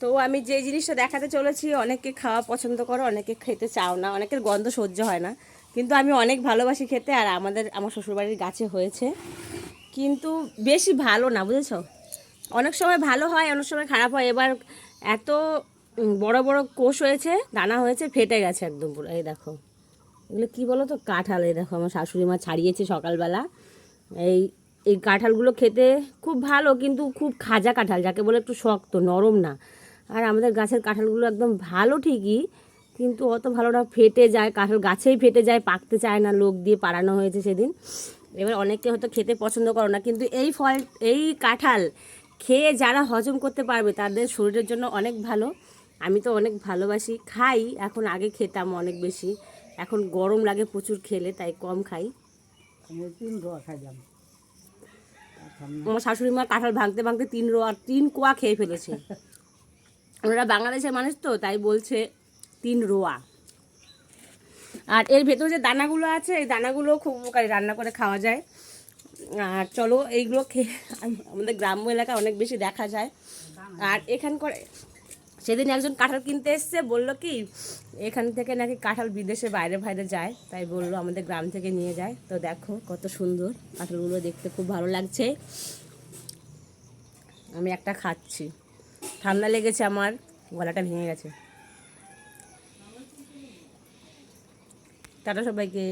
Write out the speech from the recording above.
তো আমি যে জিনিসটা দেখাতে চলেছি, অনেকে খাওয়া পছন্দ করো, অনেকে খেতে চাও না, অনেকের গন্ধ সহ্য হয় না। কিন্তু আমি অনেক ভালোবাসি খেতে আর আমাদের, আমার শ্বশুরবাড়ির গাছে হয়েছে। কিন্তু বেশি ভালো না, বুঝেছ? অনেক সময় ভালো হয়, অনেক সময় খারাপ হয়। এবার এত বড় বড় কোষ হয়েছে, দানা হয়েছে, ফেটে গেছে একদম পুরো। এই দেখো। এগুলো কী বলো তো কাঁঠাল, এই দেখো, আমার শাশুড়ি মা ছাড়িয়েছে সকালবেলা। এই এই কাঁঠালগুলো খেতে খুব ভালো, কিন্তু খুব খাজা কাঁঠাল, যাকে বলে একটু শক্ত, নরম না। আর আমাদের গাছের কাঁঠালগুলো একদম ভালো ঠিকই কিন্তু অত ভালো না ফেটে যায় কাঁঠাল গাছেই ফেটে যায় পাকতে চায় না লোক দিয়ে পাড়ানো হয়েছে সেদিন। এবার অনেকে হয়তো খেতে পছন্দ করো না কিন্তু এই ফল এই কাঁঠাল খেয়ে যারা হজম করতে পারবে তাদের শরীরের জন্য অনেক ভালো। আমি তো অনেক ভালোবাসি খাই এখন আগে খেতাম অনেক বেশি। এখন গরম লাগে প্রচুর খেলে তাই কম খাই। আমার শাশুড়ি মা কাঁঠাল ভাঙতে ভাঙতে তিন রোয়া তিন কোয়া খেয়ে ফেলেছে। ওনারা বাংলাদেশের মানুষ তো, তাই বলছে তিন রোয়া। আর এর ভেতরে যে দানাগুলো আছে, এই দানাগুলো খুব উপকারী, রান্না করে খাওয়া যায়। আর চলো, এইগুলো খেয়ে আমাদের গ্রাম্য এলাকায় অনেক বেশি দেখা যায়। আর এখানকার, সেদিন একজন কাঁঠাল কিনতে এসছে, বলল কি, এখান থেকে নাকি কাঁঠাল বিদেশে বাইরে বাইরে যায়, তাই বলল আমাদের গ্রাম থেকে নিয়ে যায়। তো দেখো কত সুন্দর কাঁঠালগুলো দেখতে, খুব ভালো লাগছে। আমি একটা খাচ্ছি। ঠান্ডা লেগেছে আমার গলাটা ভেঙে গেছে। টাটা সবাইকে।